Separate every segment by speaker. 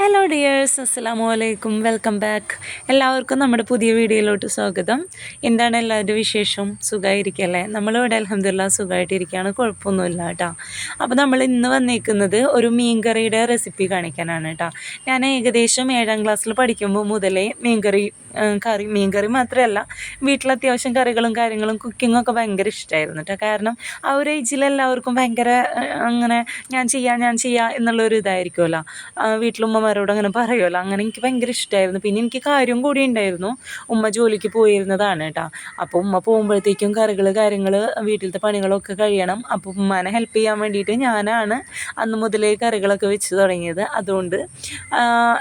Speaker 1: Hello dears അസ്സാം വലൈക്കും welcome back എല്ലാവർക്കും നമ്മുടെ പുതിയ വീഡിയോയിലോട്ട് സ്വാഗതം. എന്താണ് എല്ലാവരുടെ വിശേഷം? സുഖമായിരിക്കല്ലേ നമ്മളിവിടെ അലഹമില്ല സുഖമായിട്ടിരിക്കുകയാണ് കുഴപ്പമൊന്നുമില്ല കേട്ടോ. അപ്പോൾ നമ്മൾ ഇന്ന് വന്നിരിക്കുന്നത് ഒരു മീൻകറിയുടെ റെസിപ്പി കാണിക്കാനാണ് കേട്ടോ. ഞാൻ ഏകദേശം ഏഴാം ക്ലാസ്സിൽ പഠിക്കുമ്പോൾ മുതലേ മീൻകറി കറി മീൻകറി മാത്രമല്ല വീട്ടിൽ അത്യാവശ്യം കറികളും കാര്യങ്ങളും കുക്കിങ്ങും ഒക്കെ ഭയങ്കര ഇഷ്ടമായിരുന്നു കേട്ടോ കാരണം ആ ഒരു ഏജിൽ എല്ലാവർക്കും ഭയങ്കര അങ്ങനെ ഞാൻ ചെയ്യാം ഞാൻ ചെയ്യാം എന്നുള്ളൊരു ഇതായിരിക്കുമല്ലോ വീട്ടിൽ ഉമ്മമാരോട് അങ്ങനെ പറയുമല്ലോ അങ്ങനെ എനിക്ക് ഭയങ്കര ഇഷ്ടമായിരുന്നു പിന്നെ എനിക്ക് കാര്യം കൂടി ഉണ്ടായിരുന്നു. ഉമ്മ ജോലിക്ക് പോയിരുന്നതാണ് കേട്ടോ അപ്പോൾ ഉമ്മ പോകുമ്പോഴത്തേക്കും കറികൾ കാര്യങ്ങൾ വീട്ടിലത്തെ പണികളൊക്കെ കഴിയണം. അപ്പോൾ ഉമ്മാനെ ഹെൽപ്പ് ചെയ്യാൻ വേണ്ടിയിട്ട് ഞാനാണ് അന്ന് മുതലേ കറികളൊക്കെ വെച്ച് തുടങ്ങിയത്. അതുകൊണ്ട്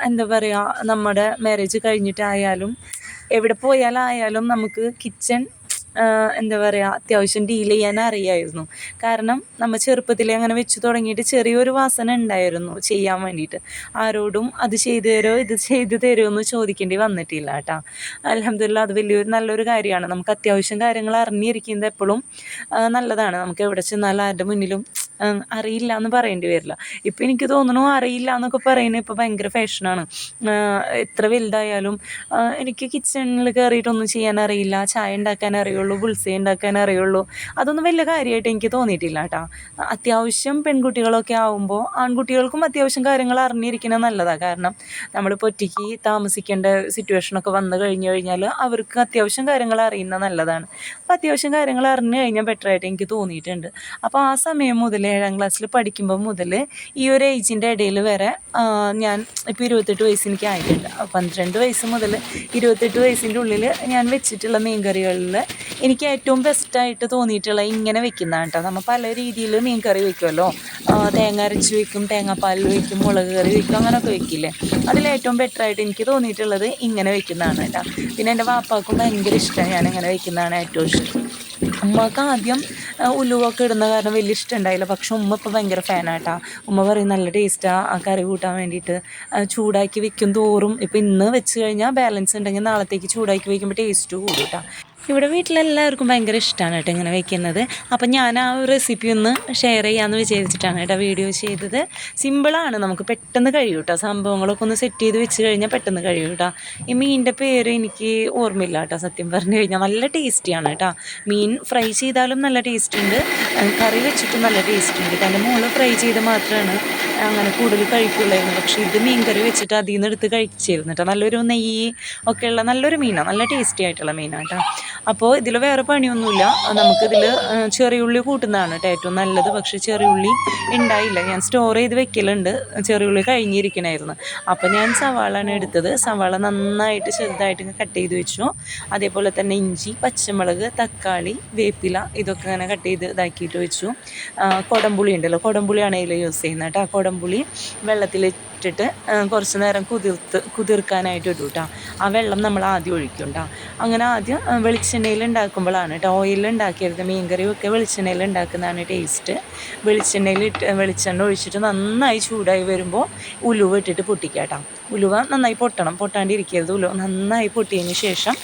Speaker 1: എന്താ പറയുക നമ്മുടെ മാരേജ് കഴിഞ്ഞിട്ടായാലും എവിടെ പോയാലായാലും നമുക്ക് കിച്ചൺ എന്താ പറയുക അത്യാവശ്യം ഡീൽ ചെയ്യാൻ അറിയായിരുന്നു. കാരണം നമ്മൾ ചെറുപ്പത്തിലേ അങ്ങനെ വെച്ച് തുടങ്ങിയിട്ട് ചെറിയൊരു വാസന ഉണ്ടായിരുന്നു ചെയ്യാൻ വേണ്ടിയിട്ട്. ആരോടും അത് ചെയ്തു തരുമോ ഇത് ചെയ്തു തരുമോ എന്ന് ചോദിക്കേണ്ടി വന്നിട്ടില്ല കേട്ടോ. അലഹമില്ല അത് വലിയൊരു നല്ലൊരു കാര്യമാണ്. നമുക്ക് അത്യാവശ്യം കാര്യങ്ങൾ അറിഞ്ഞിരിക്കുന്നത് എപ്പോഴും നല്ലതാണ്. നമുക്ക് എവിടെ ചെന്നാലും ആരുടെ മുന്നിലും അറിയില്ല എന്ന് പറയേണ്ടി വരില്ല. ഇപ്പം എനിക്ക് തോന്നുന്നു അറിയില്ല എന്നൊക്കെ പറയുന്നത് ഇപ്പോൾ ഭയങ്കര ഫാഷനാണ് എത്ര വലുതായാലും എനിക്ക് കിച്ചണിൽ കയറിയിട്ടൊന്നും ചെയ്യാൻ അറിയില്ല. ചായ ഉണ്ടാക്കാൻ അറിയുള്ളൂ ബുൾസൈ ഉണ്ടാക്കാൻ അറിയുള്ളൂ. അതൊന്നും വലിയ കാര്യമായിട്ട് എനിക്ക് തോന്നിയിട്ടില്ല കേട്ടോ. അത്യാവശ്യം പെൺകുട്ടികളൊക്കെ ആവുമ്പോൾ ആൺകുട്ടികൾക്കും അത്യാവശ്യം കാര്യങ്ങൾ അറിഞ്ഞിരിക്കുന്നത് നല്ലതാണ് കാരണം നമ്മളിപ്പോൾ ഒറ്റയ്ക്ക് താമസിക്കേണ്ട സിറ്റുവേഷനൊക്കെ വന്നു കഴിഞ്ഞു കഴിഞ്ഞാൽ അവർക്ക് അത്യാവശ്യം കാര്യങ്ങൾ അറിയുന്നത് നല്ലതാണ്. അപ്പോൾ അത്യാവശ്യം കാര്യങ്ങൾ അറിഞ്ഞു കഴിഞ്ഞാൽ ബെറ്ററായിട്ട് എനിക്ക് തോന്നിയിട്ടുണ്ട്. അപ്പോൾ ആ സമയം മുതൽ ഏഴാം ക്ലാസ്സിൽ പഠിക്കുമ്പോൾ മുതൽ ഈ ഒരു ഏജിന്റെ ഇടയിൽ വരെ ഞാൻ ഇപ്പോൾ ഇരുപത്തെട്ട് വയസ്സ് എനിക്ക് ആയിട്ടുണ്ട്. പന്ത്രണ്ട് വയസ്സ് മുതൽ ഇരുപത്തെട്ട് വയസ്സിന്റെ ഉള്ളിൽ ഞാൻ വെച്ചിട്ടുള്ള മീൻകറികളിൽ എനിക്ക് ഏറ്റവും ബെസ്റ്റായിട്ട് തോന്നിയിട്ടുള്ള ഇങ്ങനെ വെക്കുന്നതാണ് കേട്ടോ. നമ്മൾ പല രീതിയിൽ മീൻകറി വെക്കുമല്ലോ. തേങ്ങ അരച്ച് വെക്കും തേങ്ങാപ്പാലിൽ വെക്കും മുളക് കറി വെക്കും അങ്ങനെയൊക്കെ വെക്കില്ലേ? അതിലേറ്റവും ബെറ്ററായിട്ട് എനിക്ക് തോന്നിയിട്ടുള്ളത് ഇങ്ങനെ വെക്കുന്നതാണ് കേട്ടോ. പിന്നെ എന്റെ വാപ്പാക്കും ഭയങ്കര ഇഷ്ടമാണ് ഞാൻ ഇങ്ങനെ വെക്കുന്നതാണ് ഏറ്റവും ഇഷ്ടം. അമ്മയ്ക്ക് ആദ്യം ഉലുവൊക്കെ ഇടുന്ന കാരണം വലിയ ഇഷ്ടം ഉണ്ടായില്ല പക്ഷെ ഉമ്മ ഇപ്പോൾ ഭയങ്കര ഫാനാട്ടാ. ഉമ്മ പറയും നല്ല ടേസ്റ്റാണ് ആ കറി കൂട്ടാൻ വേണ്ടിയിട്ട്. ചൂടാക്കി വെക്കും തോറും. ഇപ്പോൾ ഇന്ന് വെച്ച് കഴിഞ്ഞാൽ ബാലൻസ് ഉണ്ടെങ്കിൽ നാളത്തേക്ക് ചൂടാക്കി വയ്ക്കുമ്പോൾ ടേസ്റ്റ് കൂടും കേട്ടോ ഇവിടെ വീട്ടിലെല്ലാവർക്കും ഭയങ്കര ഇഷ്ടമാണ് കേട്ടോ ഇങ്ങനെ വെക്കുന്നത്. അപ്പം ഞാൻ ആ റെസിപ്പി ഒന്ന് ഷെയർ ചെയ്യാമെന്ന് വിചാരിച്ചിട്ടാണ് കേട്ടോ വീഡിയോ ചെയ്തത്. സിമ്പിളാണ് നമുക്ക് പെട്ടെന്ന് കഴിയും കേട്ടോ. സംഭവങ്ങളൊക്കെ ഒന്ന് സെറ്റ് ചെയ്ത് വെച്ച് കഴിഞ്ഞാൽ പെട്ടെന്ന് കഴിയും കേട്ടോ. ഈ മീനിന്റെ പേര് എനിക്ക് ഓർമ്മയില്ല കേട്ടോ സത്യം പറഞ്ഞു കഴിഞ്ഞാൽ നല്ല ടേസ്റ്റിയാണ് കേട്ടോ. മീൻ ഫ്രൈ ചെയ്താലും നല്ല ടേസ്റ്റ് ഉണ്ട്. കറി വെച്ചിട്ടും നല്ല ടേസ്റ്റ് ഉണ്ട്. എന്റെ മോൾ ഫ്രൈ ചെയ്ത് മാത്രമാണ് അങ്ങനെ കൂടുതൽ കഴിക്കുള്ളായിരുന്നു പക്ഷേ ഇത് മീൻ കറി വെച്ചിട്ട് അതിൽ നിന്ന് എടുത്ത് കഴിച്ചിരുന്നു കേട്ടോ. നല്ലൊരു നെയ്യ് ഒക്കെയുള്ള നല്ലൊരു മീനാണ് നല്ല ടേസ്റ്റി ആയിട്ടുള്ള മീനാണ് കേട്ടോ. അപ്പോൾ ഇതിൽ വേറെ പണിയൊന്നുമില്ല. നമുക്കിതിൽ ചെറിയുള്ളി കൂട്ടുന്നതാണ് കേട്ടോ ഏറ്റവും നല്ലത്. പക്ഷേ ചെറിയുള്ളി ഉണ്ടായില്ല. ഞാൻ സ്റ്റോർ ചെയ്ത് വെക്കലുണ്ട്. ചെറിയുള്ളി കഴിഞ്ഞിരിക്കണമായിരുന്നു അപ്പോൾ ഞാൻ സവാളാണ് എടുത്തത്. സവാള നന്നായിട്ട് ചെറുതായിട്ട് കട്ട് ചെയ്ത് വെച്ചു. അതേപോലെ തന്നെ ഇഞ്ചി പച്ചമുളക് തക്കാളി വേപ്പില ഇതൊക്കെ ഇങ്ങനെ കട്ട് ചെയ്ത് ഇതാക്കിയിട്ട് വെച്ചു. കൊടംപുളി ഉണ്ടല്ലോ. കൊടംപുളിയാണ് ഇതിൽ യൂസ് ചെയ്യുന്നത് കേട്ടോ ആ കൊടംപുളി വെള്ളത്തിലിട്ടിട്ട് ആ, കുറച്ച് നേരം കുതിർത്ത് കുതിർക്കാനായിട്ട് ഇടും കേട്ടോ ആ വെള്ളം നമ്മൾ ആദ്യം ഒഴിക്കും അങ്ങനെ ആദ്യം വെളിച്ചെണ്ണയിൽ ഉണ്ടാക്കുമ്പോഴാണ് കേട്ടോ ഓയിലിൽ ഉണ്ടാക്കിയത് മീൻകറിയൊക്കെ വെളിച്ചെണ്ണയിൽ ഉണ്ടാക്കുന്നതാണ് ടേസ്റ്റ് വെളിച്ചെണ്ണയിൽ ഇട്ട് വെളിച്ചെണ്ണ ഒഴിച്ചിട്ട് നന്നായി ചൂടായി വരുമ്പോൾ ഉലുവ ഇട്ടിട്ട് പൊട്ടിക്കുക കേട്ടോ ഉലുവ നന്നായി പൊട്ടണം. പൊട്ടാണ്ടിരിക്കരുത്. ഉലുവ നന്നായി പൊട്ടിയതിന് ശേഷം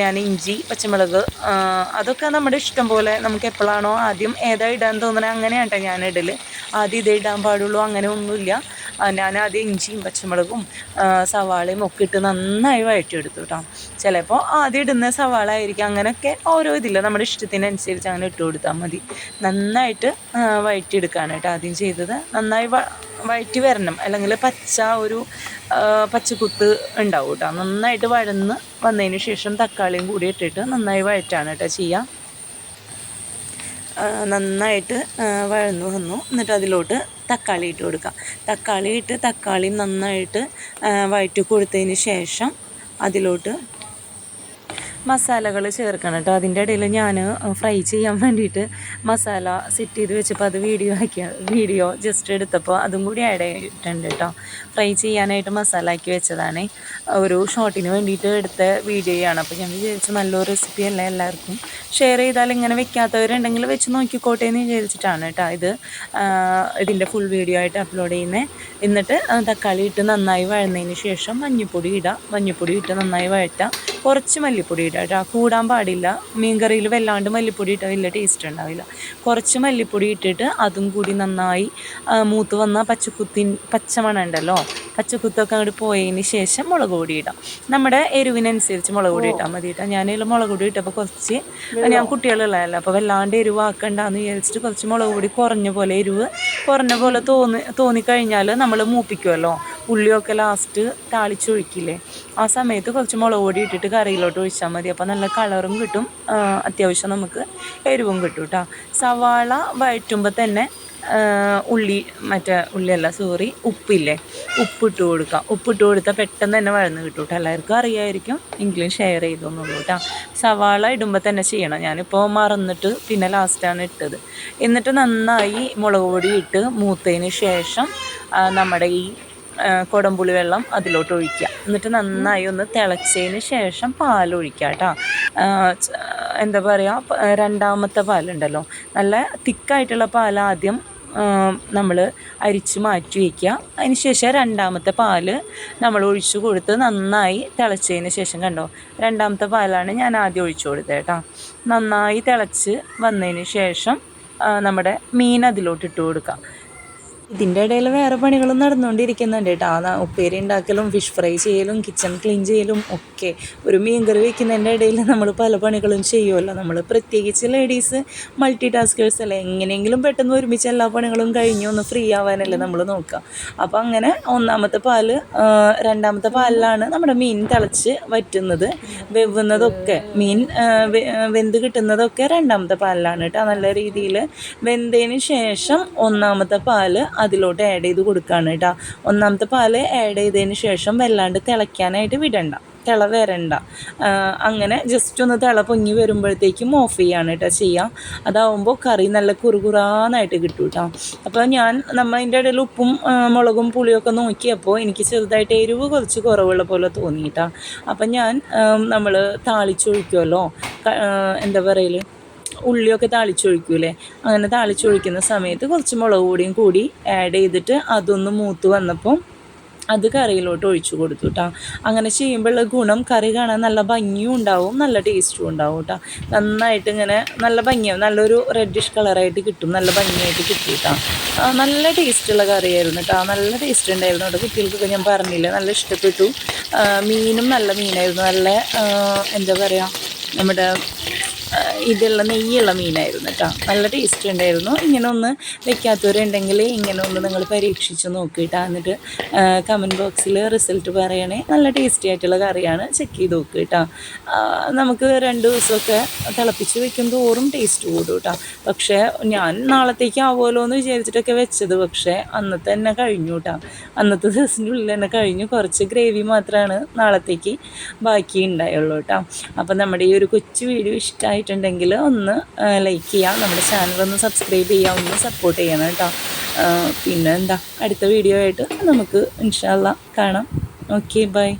Speaker 1: ഞാൻ ഇഞ്ചി പച്ചമുളക് അതൊക്കെ നമ്മുടെ ഇഷ്ടം പോലെ നമുക്ക് എപ്പോഴാണോ ആദ്യം ഏതാ ഇടാൻ തോന്നണേ അങ്ങനെയാണ് കേട്ടോ ഞാൻ ഇടൽ ആദ്യം ഇതേ ഇടാൻ പാടുള്ളൂ അങ്ങനെ ഒന്നുമില്ല. ഞാൻ ആദ്യം ഇഞ്ചിയും പച്ചമുളകും സവാളയും ഒക്കെ ഇട്ട് നന്നായി വഴറ്റിയെടുത്തു കേട്ടോ ചിലപ്പോൾ ആദ്യം ഇടുന്ന സവാള ആയിരിക്കും അങ്ങനെയൊക്കെ ഓരോ ഇതില്ല നമ്മുടെ ഇഷ്ടത്തിനനുസരിച്ച് അങ്ങനെ ഇട്ട് കൊടുത്താൽ മതി. നന്നായിട്ട് വഴറ്റിയെടുക്കുകയാണ് കേട്ടോ ആദ്യം ചെയ്തത്. നന്നായി വഴറ്റി വരണം. അല്ലെങ്കിൽ പച്ച ഒരു പച്ചക്കുത്ത് ഉണ്ടാവും കേട്ടോ നന്നായിട്ട് വഴന്ന് വന്നതിന് ശേഷം തക്കാളിയും കൂടി ഇട്ടിട്ട് നന്നായി വഴറ്റാണ് കേട്ടോ ചെയ്യുക നന്നായിട്ട് വഴന്നു വന്നു. എന്നിട്ട് അതിലോട്ട് തക്കാളി ഇട്ട് കൊടുക്കാം. തക്കാളി ഇട്ട് തക്കാളി നന്നായിട്ട് വഴറ്റി കൊടുത്തതിന് ശേഷം അതിലോട്ട് മസാലകൾ ചേർക്കണം കേട്ടോ. അതിന്റെ ഇടയിൽ ഞാൻ ഫ്രൈ ചെയ്യാൻ വേണ്ടിയിട്ട് മസാല സെറ്റ് ചെയ്ത് വെച്ചപ്പോൾ അത് വീഡിയോ ആക്കിയ വീഡിയോ ജസ്റ്റ് എടുത്തപ്പോൾ അതും കൂടി ആഡ് ചെയ്തിട്ടുണ്ട് കേട്ടോ. ഫ്രൈ ചെയ്യാനായിട്ട് മസാല ആക്കി വെച്ചതാണ്. ഒരു ഷോട്ടിന് വേണ്ടിയിട്ട് എടുത്ത വീഡിയോയാണ് അപ്പോൾ ഞാൻ വിചാരിച്ചു നല്ലൊരു റെസിപ്പി അല്ല എല്ലാവർക്കും. ഷെയർ ചെയ്താൽ ഇങ്ങനെ വെക്കാത്തവരുണ്ടെങ്കിൽ വെച്ച് നോക്കിക്കോട്ടെ എന്ന് വിചാരിച്ചിട്ടാണ് കേട്ടോ ഇത് ഇതിന്റെ ഫുൾ വീഡിയോ ആയിട്ട് അപ്ലോഡ് ചെയ്യുന്നത്. എന്നിട്ട് തക്കാളി ഇട്ട് നന്നായി വഴന്നതിന് ശേഷം മഞ്ഞൾപ്പൊടി ഇടാം. മഞ്ഞൾപ്പൊടി ഇട്ട് നന്നായി വഴറ്റാം. കുറച്ച് മല്ലിപ്പൊടി ഇടാം കേട്ടോ. കൂടാൻ പാടില്ല. മീൻകറിയിൽ വല്ലാണ്ട് മല്ലിപ്പൊടി ഇട്ടാൽ വലിയ ടേസ്റ്റ് ഉണ്ടാവില്ല. കുറച്ച് മല്ലിപ്പൊടി ഇട്ടിട്ട് അതും കൂടി നന്നായി മൂത്ത് വന്ന പച്ചക്കുത്തിൻ പച്ചമണം ഉണ്ടല്ലോ പച്ചക്കുത്തൊക്കെ അങ്ങോട്ട് പോയതിന് ശേഷം മുളക് പൊടി ഇടാം. നമ്മുടെ എരിവിനനുസരിച്ച് മുളക് പൊടി ഇട്ടാൽ മതി കേട്ടോ ഞാനതിൽ മുളക് പൊടി ഇട്ടപ്പോൾ കുറച്ച് ഞാൻ കുട്ടികളുള്ളതല്ല അപ്പോൾ വല്ലാണ്ട് എരിവാക്കണ്ടെന്ന് വിചാരിച്ചിട്ട് കുറച്ച് മുളക് പൊടി കുറഞ്ഞ പോലെ എരിവ് കുറഞ്ഞ പോലെ തോന്നി തോന്നിക്കഴിഞ്ഞാൽ നമ്മൾ മൂപ്പിക്കുമല്ലോ ഉള്ളിയൊക്കെ ലാസ്റ്റ് താളിച്ചൊഴിക്കില്ലേ. ആ സമയത്ത് കുറച്ച് മുളക് പൊടി ഇട്ടിട്ട് കറിയിലോട്ട് ഒഴിച്ചാൽ മതി. അപ്പോൾ നല്ല കളറും കിട്ടും. അത്യാവശ്യം നമുക്ക് എരിവും കിട്ടും കേട്ടോ സവാള വഴറ്റുമ്പോൾ തന്നെ ഉള്ളി മറ്റേ ഉള്ളിയല്ല സോറി ഉപ്പില്ലേ? ഉപ്പിട്ട് കൊടുക്കാം. ഉപ്പിട്ട് കൊടുത്താൽ പെട്ടെന്ന് തന്നെ വഴന്ന് കിട്ടും കേട്ടോ. എല്ലാവർക്കും അറിയായിരിക്കും. എങ്കിലും ഷെയർ ചെയ്തോന്നുള്ളൂ കേട്ടോ സവാള ഇടുമ്പോൾ തന്നെ ചെയ്യണം. ഞാനിപ്പോൾ മറന്നിട്ട് പിന്നെ ലാസ്റ്റാണ് ഇട്ടത്. എന്നിട്ട് നന്നായി മുളക് പൊടി ഇട്ട് മൂത്തതിന് ശേഷം നമ്മുടെ ഈ ആ, വെള്ളം അതിലോട്ട് ഒഴിക്കുക. എന്നിട്ട് നന്നായി ഒന്ന് തിളച്ചതിന് ശേഷം പാൽ ഒഴിക്കുക കേട്ടോ എന്താ പറയുക രണ്ടാമത്തെ പാലുണ്ടല്ലോ. നല്ല തിക്കായിട്ടുള്ള പാൽ ആദ്യം നമ്മൾ അരിച്ച് മാറ്റി വയ്ക്കുക അതിന് ശേഷം രണ്ടാമത്തെ പാൽ നമ്മൾ ഒഴിച്ചു കൊടുത്ത് നന്നായി തിളച്ചതിന് ശേഷം കണ്ടോ രണ്ടാമത്തെ പാലാണ് ഞാൻ ആദ്യം ഒഴിച്ചു കൊടുത്തത് കേട്ടോ. നന്നായി തിളച്ച് വന്നതിന് ശേഷം നമ്മുടെ മീൻ അതിലോട്ട് ഇട്ട് കൊടുക്കാം ഇതിന്റെ ഇടയിൽ വേറെ പണികളും നടന്നുകൊണ്ടിരിക്കുന്നുണ്ട് കേട്ടോ. ആ ഉപ്പേരി ഉണ്ടാക്കലും ഫിഷ് ഫ്രൈ ചെയ്യലും കിച്ചൺ ക്ലീൻ ചെയ്യലും ഒക്കെ. ഒരു മീൻകറി വെക്കുന്നതിന്റെ ഇടയിൽ നമ്മൾ പല പണികളും ചെയ്യുമല്ലോ. നമ്മൾ പ്രത്യേകിച്ച് ലേഡീസ് മൾട്ടി ടാസ്കേഴ്സ് അല്ലേ? എങ്ങനെയെങ്കിലും പെട്ടെന്ന് ഒരുമിച്ച് എല്ലാ പണികളും കഴിഞ്ഞ് ഒന്ന് ഫ്രീ ആവാനല്ലേ നമ്മൾ നോക്കുക. അപ്പോൾ അങ്ങനെ ഒന്നാമത്തെ പാൽ രണ്ടാമത്തെ പാലിലാണ് നമ്മുടെ മീൻ തിളച്ച് വറ്റുന്നത് വെവുന്നതൊക്കെ. മീൻ വെന്ത് കിട്ടുന്നതൊക്കെ രണ്ടാമത്തെ പാലിലാണ് കേട്ടോ. നല്ല രീതിയിൽ വെന്തതിന് ശേഷം ഒന്നാമത്തെ പാൽ അതിലോട്ട് ആഡ് ചെയ്ത് കൊടുക്കുകയാണ് കേട്ടോ ഒന്നാമത്തെ പാൽ ആഡ് ചെയ്തതിന് ശേഷം വല്ലാണ്ട് തിളയ്ക്കാനായിട്ട് വിടണ്ട. തിള വരണ്ട. അങ്ങനെ ജസ്റ്റ് ഒന്ന് തിള പൊങ്ങി വരുമ്പോഴത്തേക്കും ഓഫ് ചെയ്യാണ് കേട്ടോ ചെയ്യാം. അതാവുമ്പോൾ കറി നല്ല കുറുകുറാന്നായിട്ട് കിട്ടും കേട്ടോ അപ്പോൾ ഞാൻ നമ്മൾ അതിന്റെ ഇടയിൽ ഉപ്പും മുളകും പുളിയൊക്കെ നോക്കിയപ്പോൾ എനിക്ക് ചെറുതായിട്ട് എരിവ് കുറച്ച് കുറവുള്ള പോലെ തോന്നി അപ്പം ഞാൻ നമ്മൾ താളിച്ചൊഴിക്കുമല്ലോ എന്താ പറയൽ? ഉള്ളിയൊക്കെ താളിച്ചൊഴിക്കൂലേ അങ്ങനെ താളിച്ചൊഴിക്കുന്ന സമയത്ത് കുറച്ച് മുളക് പൊടിയും കൂടി ആഡ് ചെയ്തിട്ട് അതൊന്ന് മൂത്ത് വന്നപ്പോൾ അത് കറിയിലോട്ട് ഒഴിച്ചു കൊടുത്തു കേട്ടോ അങ്ങനെ ചെയ്യുമ്പോഴുള്ള ഗുണം കറി കാണാൻ നല്ല ഭംഗിയും ഉണ്ടാവും നല്ല ടേസ്റ്റും ഉണ്ടാവും കേട്ടോ നന്നായിട്ട് ഇങ്ങനെ നല്ല ഭംഗിയാവും നല്ലൊരു റെഡിഷ് കളറായിട്ട് കിട്ടും നല്ല ഭംഗിയായിട്ട് കിട്ടി കേട്ടോ നല്ല ടേസ്റ്റുള്ള കറിയായിരുന്നു കേട്ടോ നല്ല ടേസ്റ്റ് ഉണ്ടായിരുന്നു കേട്ടോ കുട്ടികൾക്കൊക്കെ ഞാൻ പറഞ്ഞില്ലേ നല്ല ഇഷ്ടപ്പെട്ടു. മീനും നല്ല മീനായിരുന്നു. നല്ല എന്താ പറയുക നമ്മുടെ ഇതുള്ള നെയ്യുള്ള മീനായിരുന്നു കേട്ടോ. നല്ല ടേസ്റ്റ് ഉണ്ടായിരുന്നു. ഇങ്ങനെ ഒന്ന് വെക്കാത്തവരുണ്ടെങ്കിൽ ഇങ്ങനെ ഒന്ന് നിങ്ങൾ പരീക്ഷിച്ച് നോക്കിയിട്ട് എന്നിട്ട് കമന്റ് ബോക്സിൽ റിസൾട്ട് പറയണേ. നല്ല ടേസ്റ്റി ആയിട്ടുള്ള കറിയാണ്. ചെക്ക് ചെയ്ത് നോക്കുക കേട്ടോ. നമുക്ക് രണ്ട് ദിവസമൊക്കെ തിളപ്പിച്ച് വെക്കും തോറും ടേസ്റ്റ് കൂടും കേട്ടോ. പക്ഷേ ഞാൻ നാളത്തേക്ക് ആവുമല്ലോ എന്ന് വിചാരിച്ചിട്ടൊക്കെ വെച്ചത്. പക്ഷേ അന്നത്തെ തന്നെ കഴിഞ്ഞു കേട്ടോ. അന്നത്തെ ദിവസത്തിന്റെ ഉള്ളിൽ തന്നെ കഴിഞ്ഞു. കുറച്ച് ഗ്രേവി മാത്രമാണ് നാളത്തേക്ക് ബാക്കി ഉണ്ടായുള്ളൂ കേട്ടോ. അപ്പം നമ്മുടെ ഈ ഒരു കൊച്ചു വീഡിയോ ഇഷ്ടമായിട്ടുണ്ടെങ്കിൽ ഒന്ന് ലൈക്ക് ചെയ്യാം. നമ്മുടെ ചാനൽ ഒന്ന് സബ്സ്ക്രൈബ് ചെയ്യാം. ഒന്ന് സപ്പോർട്ട് ചെയ്യണം കേട്ടോ. പിന്നെ എന്താ? അടുത്ത വീഡിയോ ആയിട്ട് നമുക്ക് ഇൻഷാല്ല കാണാം. Okay bye